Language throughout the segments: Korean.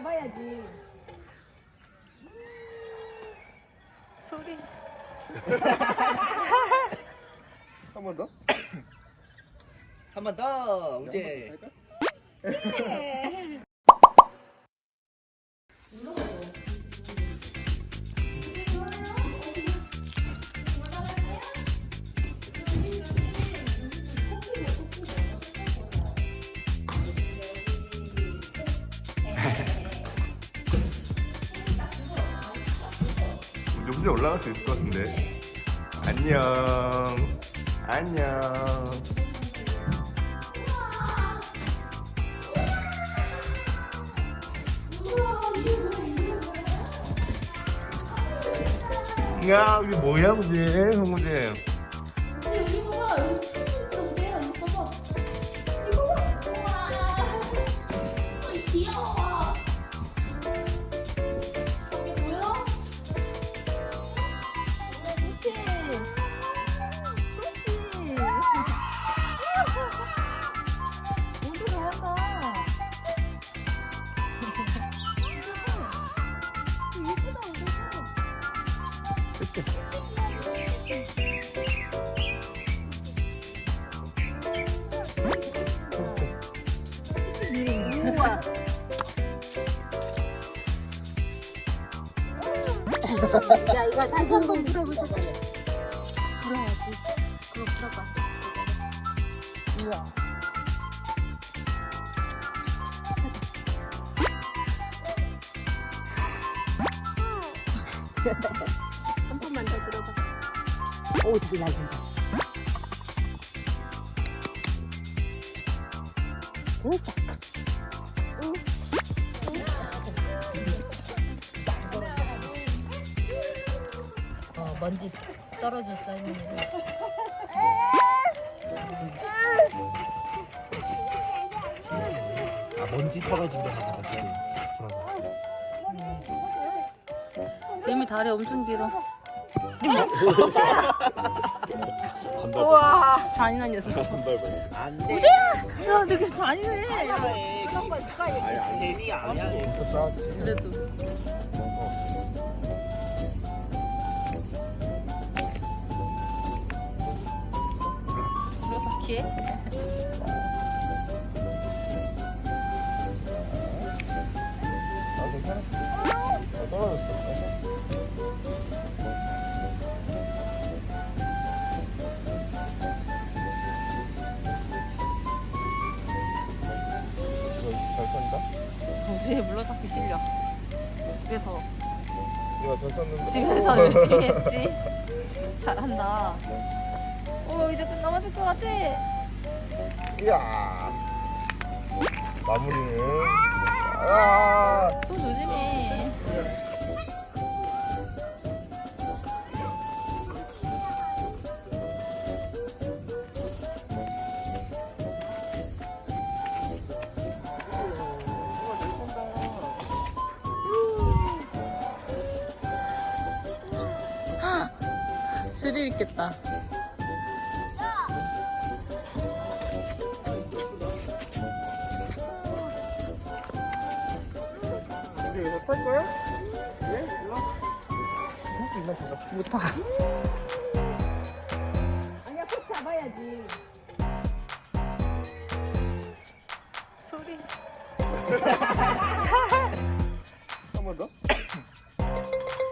잡아야지. 소리. 한 번 더? 한 번 더 우재 이제 올라갈 수 있을 것 같은데. 안녕. 안녕. 야, 이게 뭐야, 무제? 홍무제. 야, 이거 다시 한번 불어보자. 불어야지. 그거 불어봐. 우와. 한 번만 더 들어봐. 오, 되게. 됐어. 어, 먼지 떨어졌어, 이거. 아 먼지 털어진다 하다 지금 재미 다리 엄청 길어. 우와. 잔인한 녀석. 안 돼 야, 되게 잔인해. 그런 걸 누가 얘기해? 아니 안돼 아니야 그래도. 이렇게 아, 괜찮아? 어, 떨어졌어. 이거 잘 쏜다? 우주에 물러서기 실려. 집에서 이거 잘 쐈는데? 집에서 열심히 했지. 잘한다. 오 이제 끝 넘어질 것 같아. 이야. 마무리는. 아. 또 조심해. 스릴 있겠다. 탈 거야? 예? 일로 와. 잡아. 못하. 아니야, 꼭 잡아야지. 소리. 한 번 더?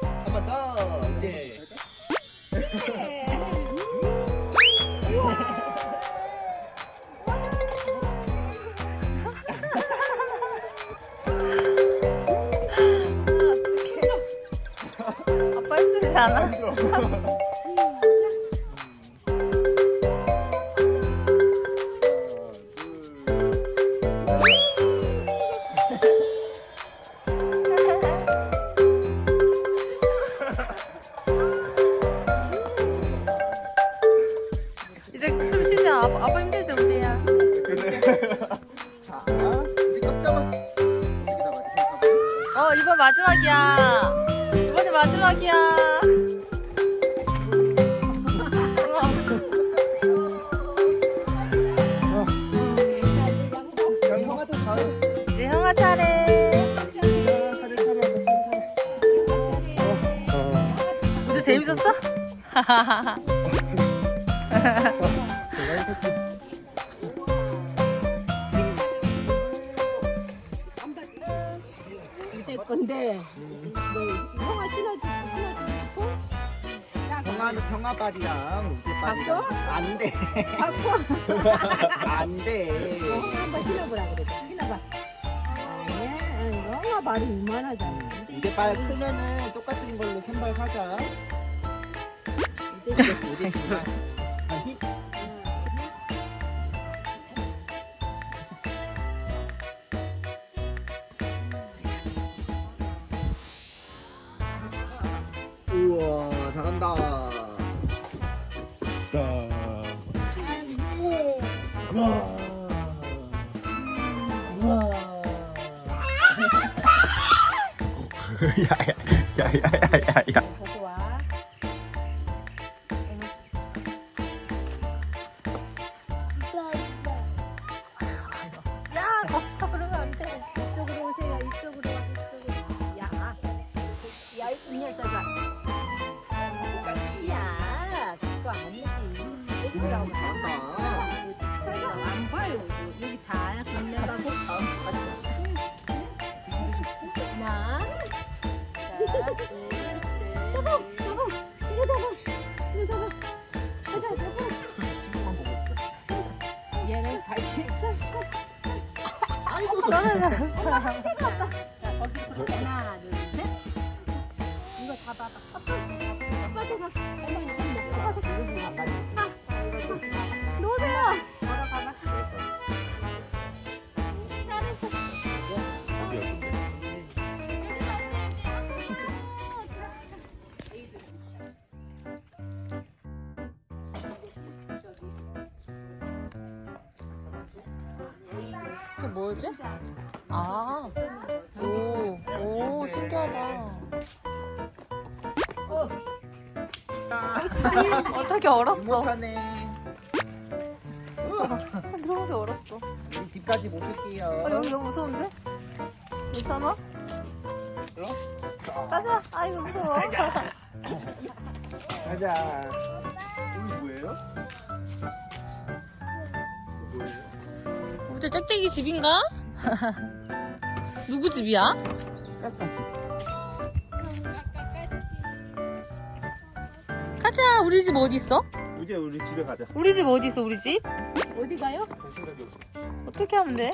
한 번더 우재 않아? 이제 좀 쉬자. 아빠, 아빠 힘들 때 오세요. 그래. 자 우재 꽉 잡아 여기다가 이렇게 잡아 어 이번 마지막이야. 이번이 마지막이야. 재밌었어? 이제 건데 뭐 형아 신어주고 신어주고. 싶어? 경아는 경아발이랑 우지발이랑 안돼. 바꿔? 안돼. 형아 한번 신어보라 그래 신어봐. 아니 형아 발이 이만하잖아. 우지발 크면은 똑같은 걸로 선발 사자 우와 잘한다 와. 와. 야야야야야야. 얘는 같이 있어 떨어졌어 자 뭐지? 아, 오, 오, 신기하다. 어떻게 얼었어? 못하네 너무 얼었어. 우리 집까지 못 올게요 아, 여기 너무 무서운데? 괜찮아? 가자. 아, 이거 무서워. 가자 우리 짝대기 집인가? 누구 집이야? 가자. 우리 집 어디 있어? 이제 우리 집에 가자. 우리 집 어디 있어? 우리 집? 어디 가요? 갈 생각이 없어. 어떻게 하면 돼?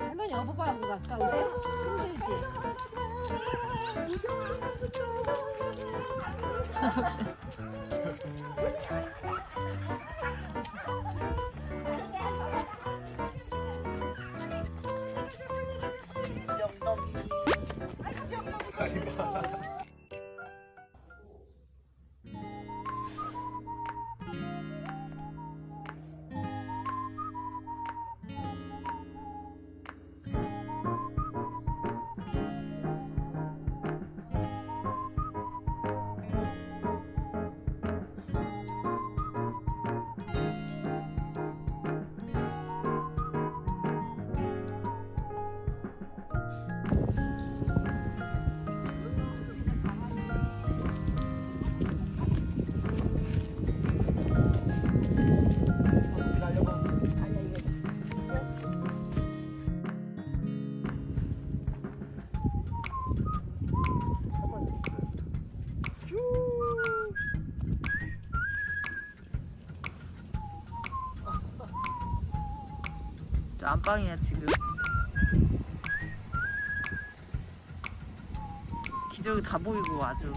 할머니 어부바하고 가까운데? 힘들지? ありハハ 안방이야 지금. 기저귀 다 보이고 아주.